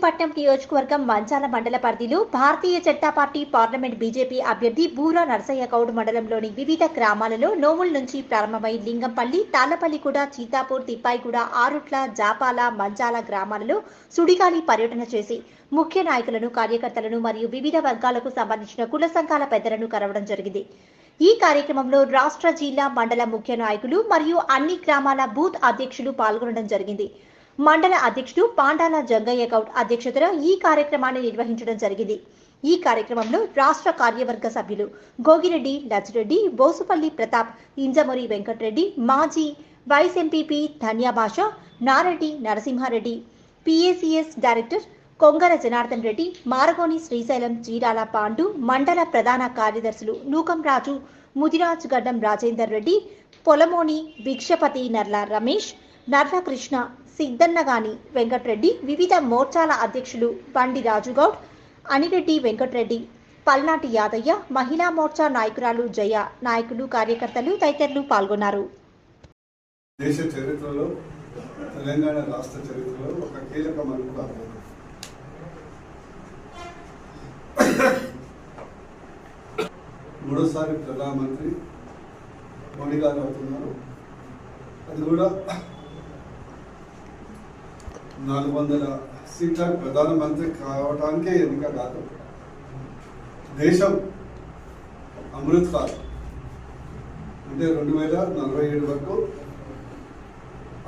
భీంపట్నం నియోజకవర్గం మంచాల మండల పరిధిలో Bharatiya Janata party parliament BJP అభ్యర్థి బూరా నరసయ్య గౌడ్ మండలంలోని వివిధ గ్రామాలలో నోముల నుంచి ప్రారంభమై లింగంపల్లి తాళ్ళపల్లిగూడ చీతాపూర్ తిప్పాయిగూడ ఆరుట్ల జాపాల మంచాల గ్రామాలలో సుడిగాలి పర్యటన చేసి ముఖ్య నాయకులను కార్యకర్తలను మరియు వివిధ వర్గాలకు సంబంధించిన కుల సంఘాల పెద్దలను కలవడం జరిగింది. ఈ కార్యక్రమంలో రాష్ట్ర జిల్లా మండల ముఖ్య నాయకులు మరియు అన్ని గ్రామాల బూత్ అధ్యక్షులు పాల్గొనడం జరిగింది. మండల అధ్యక్షుడు పాండాల జంగయ్య గౌడ్ అధ్యక్షతన ఈ కార్యక్రమాన్ని నిర్వహించడం జరిగింది. ఈ కార్యక్రమంలో రాష్ట్ర కార్యవర్గ సభ్యులు గోగిరెడ్డి లచ్చిరెడ్డి బోసుపల్లి ప్రతాప్ ఇంజమూరి వెంకటరెడ్డి మాజీ వైస్ ఎంపీపీ ధన్యాభాష నారెడ్డి నరసింహారెడ్డి పిఏసిఎస్ డైరెక్టర్ కొంగర జనార్దన్ రెడ్డి మారగోని శ్రీశైలం చీరాల పాండు మండల ప్రధాన కార్యదర్శులు నూకం రాజు ముదిరాజ్ గడ్డం రాజేందర్ రెడ్డి పొలమోని భిక్షపతి నర్ల రమేష్ నర్ల కృష్ణ సిద్దన్నగాని వెంకట్రెడ్డి వివిధ మోర్చాల అధ్యక్షులు బండి రాజుగౌడ్ అనిరెడ్డి వెంకట్రెడ్డి పల్నాటి యాదయ్య మహిళా మోర్చా నాయకురాలు జయ నాయకులు కార్యకర్తలు తదితరులు పాల్గొన్నారు. దేశ చరిత్రలో తెలంగాణ రాష్ట్ర చరిత్రలో ఒక కీలక మలుపు మూడోసారి ప్రధానమంత్రి మోడీ గారు అవుతున్నారు. అది కూడా నాలుగు వందల సీట్ల ప్రధానమంత్రి కావడానికే ఎన్నిక కాదు దేశం అమృత్ కాల్ అంటే రెండు వేల నలభై ఏడు వరకు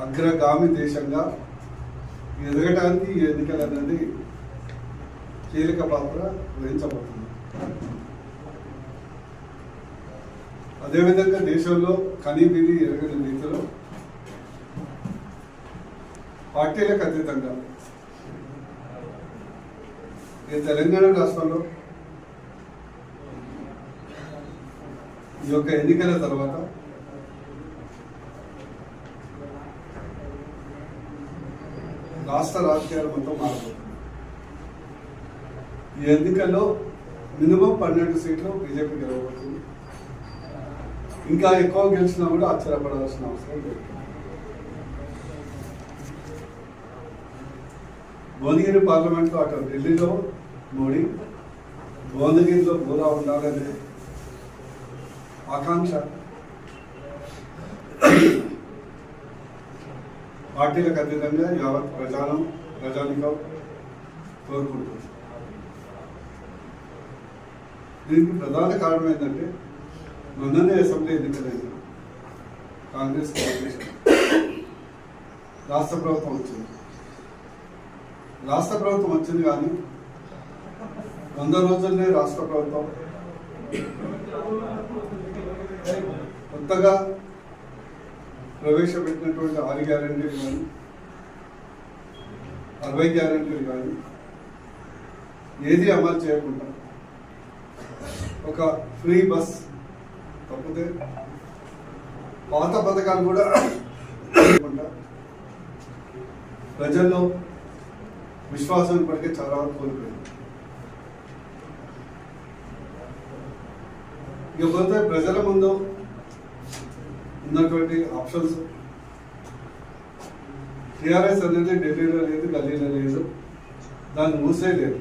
అగ్రగామి దేశంగా ఎదగటానికి ఈ ఎన్నికలు అనేది కీలక పాత్ర వహించబడుతుంది. అదేవిధంగా దేశంలో కనీవిని ఎరగని రీతిలో పార్టీలకు అతీతంగా. ఈ తెలంగాణ రాష్ట్రంలో ఈ యొక్క ఎన్నికల తర్వాత రాష్ట్ర రాజకీయాలు మొత్తం మారిపోతుంది ఈ ఎన్నికల్లో మినిమం పన్నెండు సీట్లు బీజేపీ గెలవబోతుంది. ఇంకా ఎక్కువ గెలిచినా కూడా ఆశ్చర్యపడాల్సిన అవసరం లేదు. భువనగిరి పార్లమెంట్లో అటు ఢిల్లీలో మోడీ భువనగిరిలో బూరా ఉండాలనే ఆకాంక్ష. పార్టీలకు అతీతంగా యావత్ ప్రజానం ప్రజానికం కోరుకుంటుంది. దీనికి ప్రధాన కారణం ఏంటంటే మొన్ననే అసెంబ్లీ ఎన్నికలైంది. కాంగ్రెస్ కాంగ్రెస్ రాష్ట్ర ప్రభుత్వం వచ్చింది. రాష్ట్ర ప్రభుత్వం వచ్చింది కానీ వంద రోజుల్నే రాష్ట్ర ప్రభుత్వం. కొత్తగా ప్రవేశపెట్టినటువంటి ఆరు గ్యారెంటీలు కానీ అరవై గ్యారెంటీలు కానీ ఏది అమలు చేయకుండా ఒక ఫ్రీ బస్ తప్పితే పాత పథకాలు కూడా చేయకుండా ప్రజల్లో విశ్వాసం ఇప్పటికే చాలా కోల్పోయింది ఇకపోతే ప్రజల ముందు ఉన్నటువంటి ఆప్షన్స్. టిఆర్ఎస్ అనేది ఢిల్లీలో లేదు గల్లీలో లేదు దాన్ని మూసే లేదు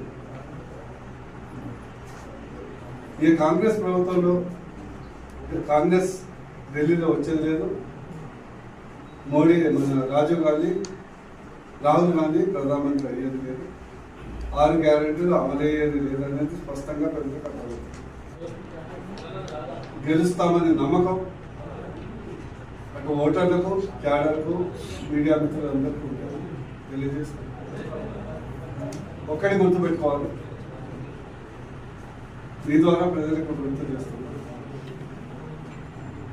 ఈ కాంగ్రెస్ ప్రభుత్వంలో కాంగ్రెస్ ఢిల్లీలో వచ్చేది లేదు. మోడీ మన రాజీవ్ గాంధీ రాహుల్ గాంధీ ప్రధానమంత్రి అయ్యేది లేదు. ఆరు గ్యారెంటీలు అమలయ్యేది లేదనేది అనేది స్పష్టంగా ప్రజలకు అర్థమవుతుంది గెలుస్తామనే నమ్మకం అటు ఓటర్లకు క్యాడర్కు మీడియా మిత్రులందరికీ ఉంటుంది. తెలియజేస్తాం ఒక్కడి గుర్తుపెట్టుకోవాలి. మీ ద్వారా ప్రజలకు గుర్తు చేస్తున్నాం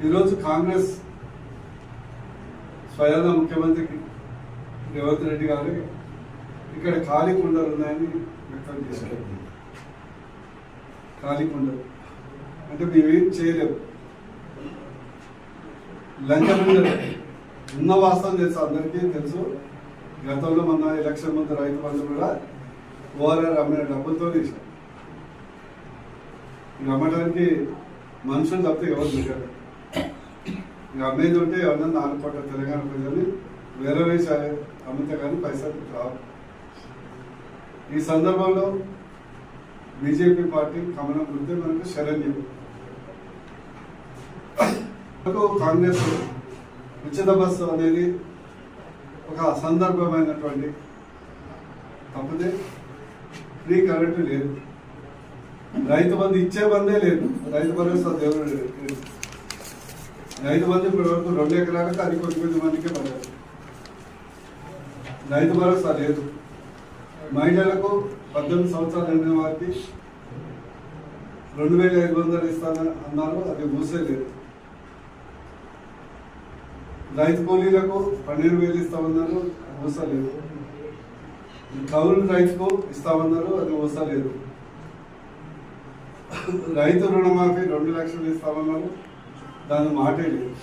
ఈరోజు కాంగ్రెస్ స్వయాన ముఖ్యమంత్రికి రేవంత్ రెడ్డి గారు ఇక్కడ ఖాళీ కుండలు ఉన్నాయని వ్యక్తం చేశారు. ఖాళీ కుండలు. అంటే మేమేం చేయలేము లంచం ఉన్న వాస్తవం తెలుసు అందరికీ తెలుసు. గతంలో మన ఎలక్షన్ ముందు రైతు బంధు కూడా ఓఆర్ఆర్ అమ్మిన డబ్బులతో తీసాం అమ్మడానికి మనుషులు తప్పితే ఎవరు దిగారు ఇక అమ్మేది ఉంటే ఎవరన్నా నాలుగు తెలంగాణ ప్రజల్ని. వేరే వేసారు అమ్మితే కానీ పైసలు రావు. ఈ సందర్భంలో బీజేపీ పార్టీ కమలం గుర్తే మనకు శరణ్యం. కాంగ్రెస్ ఉచిత బస్సు అనేది ఒక సందర్భమైనటువంటి తప్పితే ఫ్రీ కరెంటు లేదు. రైతు బంధు ఇచ్చే బందే లేదు. రైతు భరోసా దేవుడు లేదు. రైతు బంధు ఇప్పటి వరకు రెండు ఎకరాలకు అది కొద్ది మందికి పడదు రైతు భరోసా లేదు. మహిళలకు పద్దెనిమిది సంవత్సరాలు నిండిన వారికి రెండు వేల ఐదు వందలు ఇస్తానని అన్నారు. అది మూసేలేదు. లేదు రైతు కూలీలకు పన్నెండు వేలు ఇస్తామన్నారు. అది ఊస కౌలు రైతుకు ఇస్తామన్నారు. అది మూసలేదు. రైతు రుణమాఫీ రెండు లక్షలు ఇస్తామన్నారు. దాని మాటే లేదు.